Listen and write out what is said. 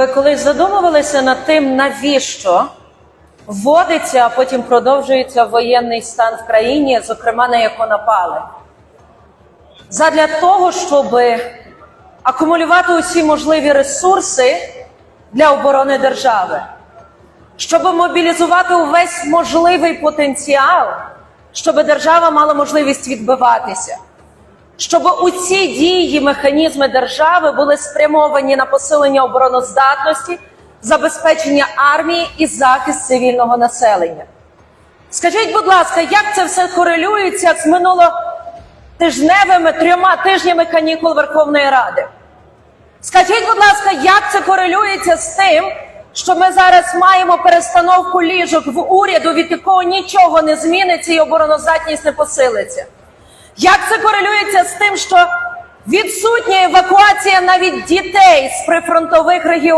Ви колись задумувалися над тим, навіщо вводиться, а потім продовжується воєнний стан в країні, зокрема на яку напали? Задля того, щоб акумулювати усі можливі ресурси для оборони держави, щоб мобілізувати увесь можливий потенціал, щоб держава мала можливість відбиватися щоб усі дії, механізми держави були спрямовані на посилення обороноздатності, забезпечення армії і захист цивільного населення. Скажіть, будь ласка, як це все корелюється з минулотижневими трьома тижнями канікул Верховної Ради? Скажіть, будь ласка, як це корелюється з тим, що ми зараз маємо перестановку ліжок в уряду, від якого нічого не зміниться і обороноздатність не посилиться? Як це корелюється з тим, що відсутня евакуація навіть дітей з прифронтових регіонів?